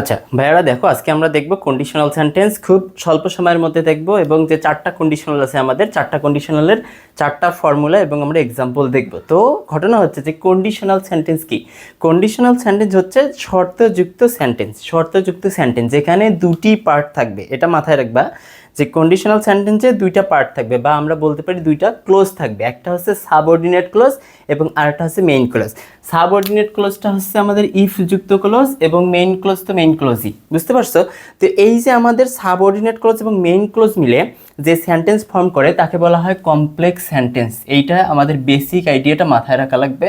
আচ্ছা ভাইয়ারা দেখো, আজকে আমরা দেখব কন্ডিশনাল সেন্টেন্স খুব স্বল্প সময়ের মধ্যে দেখব এবং যে চারটা কন্ডিশনাল আছে আমাদের, চারটা কন্ডিশনালের চারটা ফর্মুলা এবং আমরা এক্সাম্পল দেখব। তো ঘটনা হচ্ছে যে কন্ডিশনাল সেন্টেন্স কি? কন্ডিশনাল সেন্টেন্স হচ্ছে শর্তযুক্ত সেন্টেন্স শর্তযুক্ত সেন্টেন্স যেখানে দুটি পার্ট থাকবে, এটা মাথায় রাখবা। যে কন্ডিশনাল সেন্টেন্সে দুইটা পার্ট থাকবে বা আমরা বলতে পারি দুইটা ক্লোজ থাকবে। একটা হচ্ছে সাবঅর্ডিনেট ক্লোজ এবং আরেকটা হচ্ছে মেইন ক্লোজ সাবঅর্ডিনেট ক্লোজটা হচ্ছে আমাদের ইফ যুক্ত ক্লোজ এবং মেইন ক্লোজ তো মেইন ক্লোজই বুঝতে পারছ? তো এই যে আমাদের সাবঅর্ডিনেট ক্লোজ এবং মেইন ক্লোজ মিলে যে সেন্টেন্স ফর্ম করে, তাকে বলা হয় কমপ্লেক্স সেন্টেন্স এইটা আমাদের বেসিক আইডিয়াটা মাথায় রাখা লাগবে।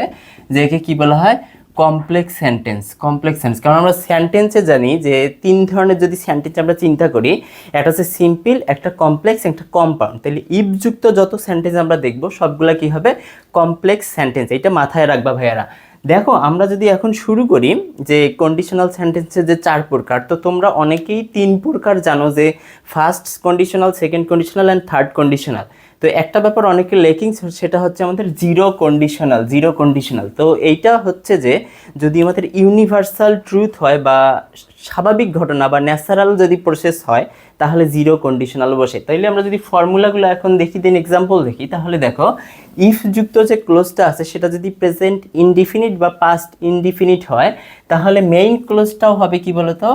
যে একে কি বলা হয়? কমপ্লেক্স সেন্টেন্স কমপ্লেক্স সেন্টেন্স কারণ আমরা সেন্টেন্সে জানি যে তিন ধরনের যদি সেন্টেন্স আমরা চিন্তা করি, একটা হচ্ছে সিম্পল একটা কমপ্লেক্স একটা কম্পাউন্ড তাহলে ইফযুক্ত যত সেন্টেন্স আমরা দেখব, সবগুলা কি হবে? কমপ্লেক্স সেন্টেন্স এটা মাথায় রাখবা ভাইয়ারা। দেখো, আমরা যদি এখন শুরু করি যে কন্ডিশনাল সেন্টেন্সের যে চার প্রকার, তো তোমরা অনেকেই তিন প্রকার জানো যে first conditional second conditional and third conditional তো একটা ব্যাপার অনেকে লেকিং সেটা হচ্ছে আমাদের জিরো কন্ডিশনাল জিরো কন্ডিশনাল তো এইটা হচ্ছে যে যদি আমাদের ইউনিভার্সাল ট্রুথ হয় বা স্বাভাবিক ঘটনা বা ন্যাচারাল যদি প্রসেস হয়, তাহলে জিরো কন্ডিশনাল বসে। তাইলে আমরা যদি ফর্মুলাগুলো এখন দেখি দিন এক্সাম্পল দেখি, তাহলে দেখো ইফ যুক্ত যে ক্লোজটা আছে, সেটা যদি প্রেজেন্ট ইনডিফিনিট বা পাস্ট ইনডিফিনিট হয়, তাহলে মেইন ক্লোজটাও হবে কি বলতো?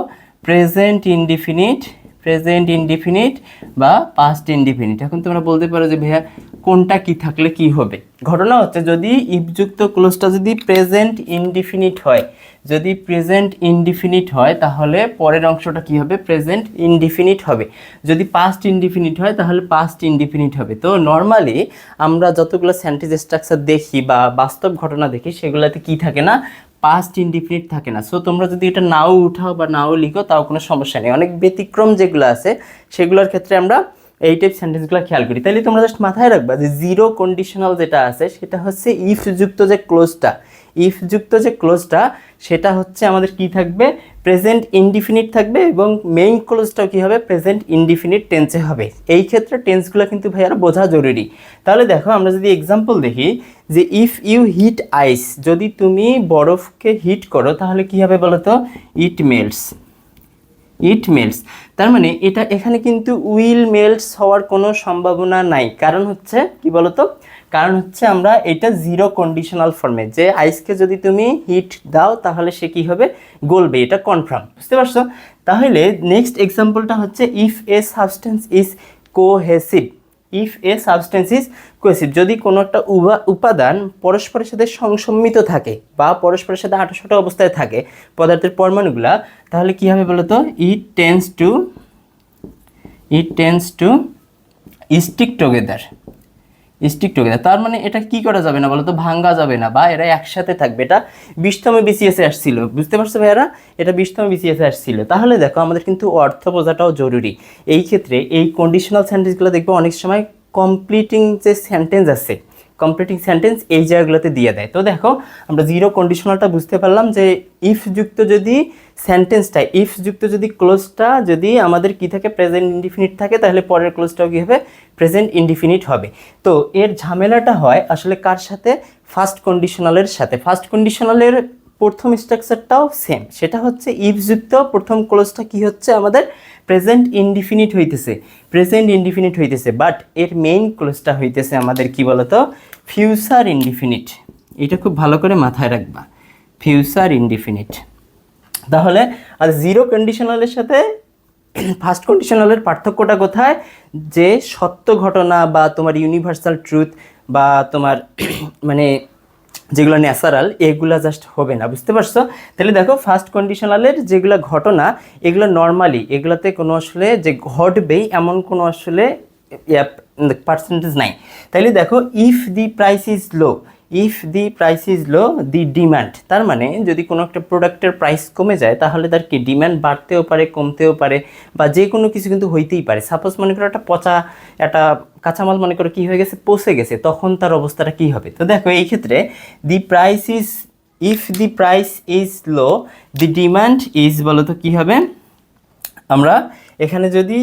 প্রেজেন্ট ইনডিফিনিট প্রেজেন্ট ইনডিফিনিট বা পাস্ট ইনডিফিনিট এখন তোমরা বলতে পারো যে ভাইয়া, কোনটা কি থাকলে কি হবে? ঘটনা হচ্ছে যদি ইফযুক্ত ক্লোজটা যদি প্রেজেন্ট ইনডিফিনিট হয়, যদি প্রেজেন্ট ইনডিফিনিট হয়, তাহলে পরের অংশটা কি হবে? প্রেজেন্ট ইনডিফিনিট হবে। যদি পাস্ট ইনডিফিনিট হয়, তাহলে পাস্ট ইনডিফিনিট হবে। তো নর্মালি আমরা যতগুলো সেন্টেন্স স্ট্রাকচার দেখি বা বাস্তব ঘটনা দেখি, সেগুলোতে কি থাকে না? পাস্ট ইনডিফিনিট থাকে না। সো তোমরা যদি এটা নাও উঠাও বা নাও লিখো, তাও কোনো সমস্যা নেই। অনেক ব্যতিক্রম যেগুলো আছে, সেগুলোর ক্ষেত্রে আমরা এই টাইপ সেন্টেন্সগুলো খেয়াল করি। তাইলে তোমরা জাস্ট মাথায় রাখবা যে জিরো কন্ডিশনাল যেটা আছে, সেটা হচ্ছে ইফ যুক্ত যে ক্লোজটা ইফ যুক্ত যে ক্লোজটা সেটা হচ্ছে আমাদের কি থাকবে? প্রেজেন্ট ইনডিফিনিট থাকবে এবং মেইন ক্লোজটাও কি হবে? প্রেজেন্ট ইনডিফিনিট টেন্সে হবে। এই ক্ষেত্রে টেন্সগুলো কিন্তু ভাইয়ারা বোঝা জরুরি। তাহলে দেখো, আমরা যদি এক্সাম্পল দেখি, যে ইফ ইউ হিট আইস যদি তুমি বরফকে হিট করো, তাহলে কি হবে বলো তো ইট মেল্টস ইট মেল্টস তার মানে এটা এখানে কিন্তু উইল মেল্টস হওয়ার কোনো সম্ভাবনা নাই। কারণ হচ্ছে কি বলতো? কারণ হচ্ছে আমরা এটা জিরো কন্ডিশনাল ফর্মে যে আইসকে যদি তুমি হিট দাও, তাহলে সে কি হবে? গলবে, এটা কনফার্ম বুঝতে পারছ? তাহলে নেক্সট এক্সাম্পলটা হচ্ছে if a substance is cohesive if a substance is cohesive যদি কোনো একটা উপাদান পরস্পরের সাথে সংসম্মিত থাকে বা পরস্পরের সাথে আঠাশোটা অবস্থায় থাকে পদার্থের পরমাণুগুলা, তাহলে কী হবে বলো তো it tends to it tends to stick together stick together তার মানে এটা কি করা যাবে না বলো তো ভাঙ্গা যাবে না। বা এরা একসাথে থাকবে। এটা বিশতম বিসিএসে আসছিল। বুঝতে পারছ ভাইয়ারা? এটা বিশতম বিসিএসে আসছিল। তাহলে দেখো, আমাদের কিন্তু অর্থ বোঝাটাও জরুরি। এই ক্ষেত্রে এই কন্ডিশনাল সেন্টেন্সগুলো দেখব অনেক সময় কমপ্লিটিং যে সেন্টেন্স আছে কমপ্লিটিং সেন্টেন্স এই জায়গাগুলোতে দিয়ে দেয়। তো দেখো, আমরা জিরো কন্ডিশনালটা বুঝতে পারলাম যে ইফ যুক্ত যদি সেন্টেন্সটা ইফ যুক্ত যদি ক্লোজটা যদি আমাদের কি থাকে প্রেজেন্ট ইনডিফিনিট থাকে, তাহলে পরের ক্লোজটাও কী হবে? প্রেজেন্ট ইনডিফিনিট হবে। তো এর ঝামেলাটা হয় আসলে কার সাথে? ফার্স্ট কন্ডিশনালের সাথে। ফার্স্ট কন্ডিশনালের প্রথম স্ট্রাকচারটাও সেম সেটা হচ্ছে ইফযুক্ত প্রথম ক্লোজটা কি হচ্ছে? আমাদের প্রেজেন্ট ইনডিফিনিট হইতেছে। প্রেজেন্ট ইনডিফিনিট হইতেছে বাট এর মেইন ক্লোজটা হইতেছে আমাদের কি বলতো? ফিউচার ইনডিফিনিট এটা খুব ভালো করে মাথায় রাখবা। ফিউচার ইনডিফিনিট তাহলে আর জিরো কন্ডিশনালের সাথে ফার্স্ট কন্ডিশনালের পার্থক্যটা কোথায়? যে সত্য ঘটনা বা তোমার ইউনিভার্সাল ট্রুথ বা তোমার মানে যেগুলো ন্যাচারাল এগুলো জাস্ট হবে না, বুঝতে পারছ? তাহলে দেখো ফার্স্ট কন্ডিশনালের যেগুলো ঘটনা, এগুলো নর্মালি এগুলোতে কোনো আসলে যে ঘটবেই এমন কোনো আসলে পার্সেন্টেজ নাই। তাহলে দেখো if the price is low if the price is low the demand তার মানে যদি কোনো একটা প্রোডাক্টের প্রাইস কমে যায়, তাহলে তার কি ডিমান্ড বাড়তেও পারে, কমতেও পারে, বা যে কোনো কিছু কিন্তু হইতেই পারে। সাপোজ মনে করো একটা পচা, একটা কাঁচামাল মনে করো কী হয়ে গেছে, পচে গেছে, তখন তার অবস্থাটা কী হবে? তো দেখো, এই ক্ষেত্রে the price is if the price is low the demand is বলো তো কী হবে? আমরা এখানে যদি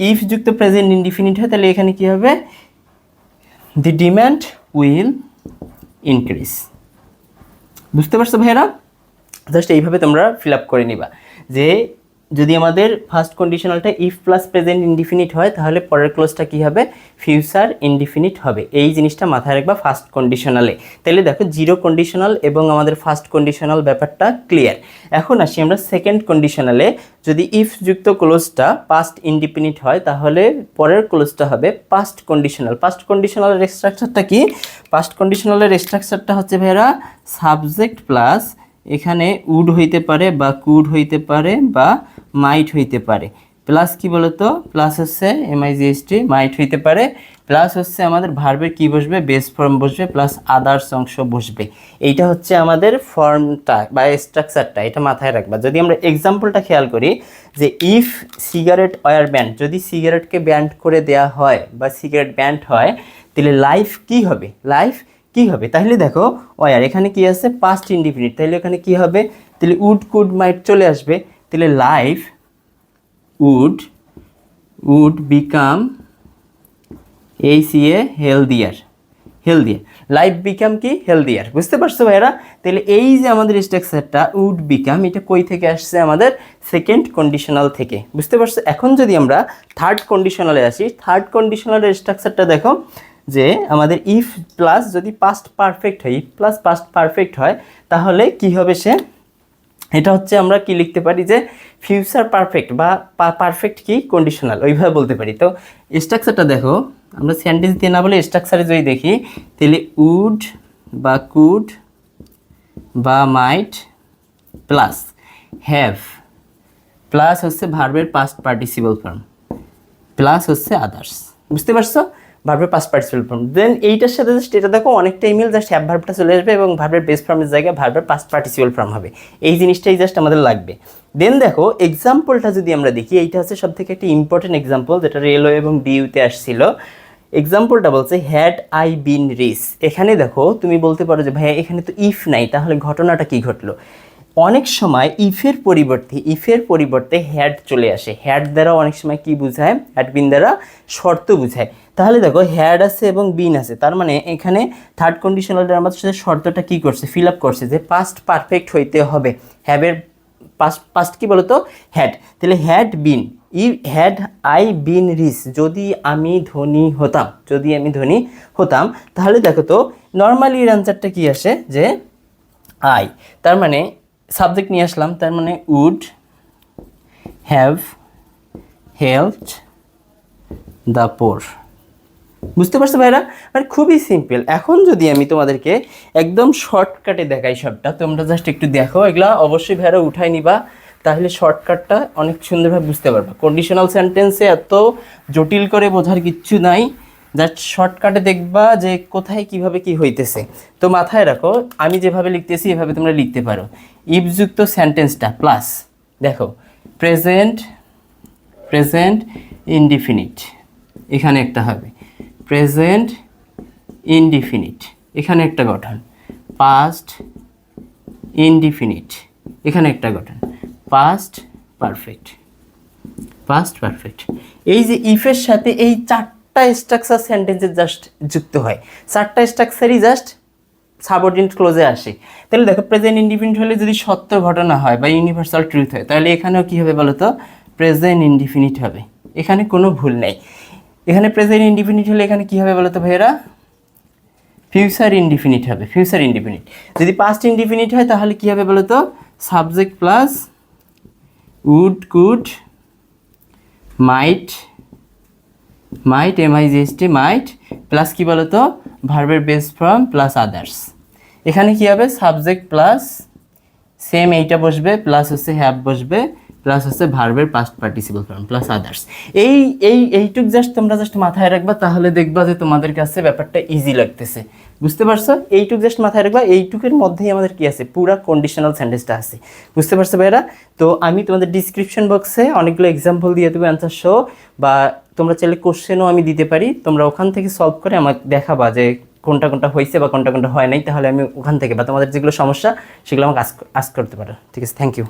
ইফ যুক্ত প্রেজেন্ট ইনডিফিনিট হয়, তাহলে এখানে কী হবে? দি ডিমান্ড উইল ইনক্রিজ বুঝতে পারছ ভাইয়েরা? জাস্ট এইভাবে তোমরা ফিল আপ করে নিবা। যে যদি আমাদের ফার্স্ট কন্ডিশনালটা ইফ প্লাস প্রেজেন্ট ইনডিফিনিট হয়, তাহলে পরের ক্লোজটা কী হবে? ফিউচার ইনডিফিনিট হবে। এই জিনিসটা মাথায় রাখবা ফার্স্ট কন্ডিশনালে তাহলে দেখো জিরো কন্ডিশনাল এবং আমাদের ফার্স্ট কন্ডিশনাল ব্যাপারটা ক্লিয়ার এখন আসি আমরা সেকেন্ড কন্ডিশনালে যদি ইফ যুক্ত ক্লোজটা পাস্ট ইনডিফিনিট হয়, তাহলে পরের ক্লোজটা হবে পাস্ট কন্ডিশনাল পাস্ট কন্ডিশনালের স্ট্রাকচারটা কি? পাস্ট কন্ডিশনালের স্ট্রাকচারটা হচ্ছে ভাইরা সাবজেক্ট প্লাস এখানে উড হইতে পারে বা কুড হইতে পারে বা মাইট হইতে পারে। প্লাস কি বলতো? প্লাস হচ্ছে এমআইজিএসটি মাইট হইতে পারে। প্লাস হচ্ছে আমাদের ভার্বের কি বসবে? বেস ফর্ম বসবে, প্লাস আদার্স অংশ বসবে। এইটা হচ্ছে আমাদের ফর্মটা বা স্ট্রাকচারটা, এটা মাথায় রাখবা। যদি আমরা এক্সাম্পলটা খেয়াল করি, যে ইফ সিগারেট অয়ার ব্যান্ড যদি সিগারেটকে ব্যান্ড করে দেয়া হয় বা সিগারেট ব্যান্ড হয়, তাহলে লাইফ কি হবে? লাইফ কি হবে? তাহলে দেখো ওয়ার এখানে কি আছে? পাস্ট ইনডিফিনিট তাহলে এখানে কি হবে? তাহলে উড কুড মাইট চলে আসবে। তাহলে লাইফ উড উড বিকাম এই C a healthier healthier life become কি? হেলদিয়ার বুঝতে পারছ ভাইরা তাহলে এই যে আমাদের স্ট্রাকচারটা উড বিকাম এটা কই থেকে আসছে? আমাদের সেকেন্ড কন্ডিশনাল থেকে। বুঝতে পারছ? এখন যদি আমরা থার্ড কন্ডিশনালে আসি থার্ড কন্ডিশনালের স্ট্রাকচারটা দেখো, যে আমাদের ইফ প্লাস যদি পাস্ট পারফেক্ট হয় ইফ প্লাস পাস্ট পারফেক্ট হয়, তাহলে কি হবে সে? এটা হচ্ছে আমরা কি লিখতে পারি যে ফিউচার পারফেক্ট বা পারফেক্ট কি? কন্ডিশনাল ওইভাবে বলতে পারি। তো স্ট্রাকচারটা দেখো, আমরা সেন্টেন্স দিয়ে না বলে স্ট্রাকচারে যদি দেখি, তাহলে উড বা কুড বা মাইট প্লাস হ্যাভ প্লাস হচ্ছে ভার্বের পাস্ট পার্টিসিপল ফর্ম প্লাস হচ্ছে আদার্স বুঝতে পারছ? ভার্বের পাস্ট পার্টিসিপল ফর্ম দেন এইটার সাথে জাস্ট এটা দেখো, অনেকটা ইমেল জাস্ট হ্যাভ ভার্বটা চলে আসবে এবং ভার্বের বেস ফর্মের জায়গায় ভার্বের পাস্ট পার্টিসিপল ফর্ম হবে। এই জিনিসটাই জাস্ট আমাদের লাগবে। দেন দেখো এক্সাম্পলটা যদি আমরা দেখি, এইটা হচ্ছে সব থেকে একটা ইম্পর্টেন্ট এক্সাম্পল যেটা রেলওয়ে এবং ডিউতে আসছিল। এক্সাম্পলটা বলছে হ্যাড আই বিন রিস এখানে দেখো, তুমি বলতে পারো যে, ভাইয়া, এখানে তো ইফ নাই, তাহলে ঘটনাটা কি ঘটলো? অনেক সময় ইফের পরিবর্তে ইফের পরিবর্তে হ্যাড চলে আসে। হ্যাড দ্বারা অনেক সময় কি বোঝায়? হ্যাড বিন দ্বারা শর্ত বোঝায়। তাহলে দেখো, হ্যাড আছে এবং বিন আছে। তার মানে এখানে থার্ড কন্ডিশনালটা আমাদের সাথে শর্তটা কি করছে? ফিল আপ করছে যে পাস্ট পারফেক্ট হইতে হবে। হ্যাবের পাস্ট পাস্ট কি বলতো? হ্যাড তাহলে হ্যাড বিন ই হ্যাড আই বিন রিস যদি আমি ধনী হতাম, যদি আমি ধনী হতাম, তাহলে দেখো তো নর্মালি এর আনসারটা কি আসে? যে আই তার মানে সাবজেক্ট নিয়ে আসলাম, তার মানে would have helped the poor বুঝতে পারছ ভাইরা? মানে খুবই সিম্পল এখন যদি আমি তোমাদেরকে একদম শর্টকাটে দেখাই সবটা, তোমরা জাস্ট একটু দেখো। এগুলা অবশ্যই ভাইরা উঠাই নিবা, তাহলে শর্টকাটটা অনেক সুন্দরভাবে বুঝতে পারবা। কন্ডিশনাল সেন্টেন্সে এত জটিল করে বোঝার কিচ্ছু নাই। জাস্ট শর্টকাটে দেখবা যে কোথায় কীভাবে কি হইতেছে। তো মাথায় রাখো, আমি যেভাবে লিখতেছি, এভাবে তোমরা লিখতে পারো। ইফযুক্ত সেন্টেন্সটা প্লাস দেখো প্রেজেন্ট প্রেজেন্ট ইনডিফিনিট এখানে একটা হবে। প্রেজেন্ট ইনডিফিনিট এখানে একটা গঠন। পাস্ট ইনডিফিনিট এখানে একটা গঠন। পাস্ট পারফেক্ট পাস্ট পারফেক্ট এই যে ইফের সাথে এই চারটা স্ট্রাকচার সেন্টেন্সে জাস্ট যুক্ত হয়। চারটা স্ট্রাকচারই জাস্ট সাবঅর্ডিনেট ক্লোজে আসে। তাহলে দেখো প্রেজেন্ট ইন্ডিপেন্ডেন্ট হলে যদি সত্য ঘটনা হয় বা ইউনিভার্সাল ট্রুথ হয়, তাহলে এখানেও কী হবে বলো তো প্রেজেন্ট ইনডিফিনিট হবে। এখানে কোনো ভুল নেই। এখানে প্রেজেন্ট ইনডিফিনিট হলে এখানে কী হবে বলো তো ভাইয়েরা? ফিউচার ইনডিফিনিট হবে ফিউচার ইনডিফিনিট যদি পাস্ট ইনডিফিনিট হয়, তাহলে কী হবে বলো তো subject plus would could might might M I T might plus কী বলো তো ভার্বের বেস ফর্ম প্লাস আদার্স এখানে কী হবে? সাবজেক্ট প্লাস সেম এইটা বসবে প্লাস হচ্ছে হ্যাভ বসবে। প্লাস হচ্ছে ভার্বের past participle form plus others এই এই, এইটুক জাস্ট তোমরা জাস্ট মাথায় রাখবা, তাহলে দেখবা যে তোমাদের কাছে ব্যাপারটা ইজি লাগতেছে। বুঝতে পারছ? এইটুক জাস্ট মাথায় রাখবা, এইটুকের মধ্যেই আমাদের কি আছে? পুরা কন্ডিশনাল সেন্টেন্সটা আছে। বুঝতে পারছ ভাইরা তো আমি তোমাদের ডিসক্রিপশন বক্সে অনেকগুলো এক্সাম্পল দিয়ে দেবো অ্যান্সার শো বা তোমরা চাইলে কোশ্চেনও আমি দিতে পারি। তোমরা ওখান থেকে সলভ করে আমাকে দেখাবা যে কোনটা কোনটা হয়েছে বা কোনটা কোনটা হয় নাই, তাহলে আমি ওখান থেকে, বা তোমাদের যেগুলো সমস্যা, সেগুলো আমাকে আস করতে পারো। ঠিক আছে? Thank you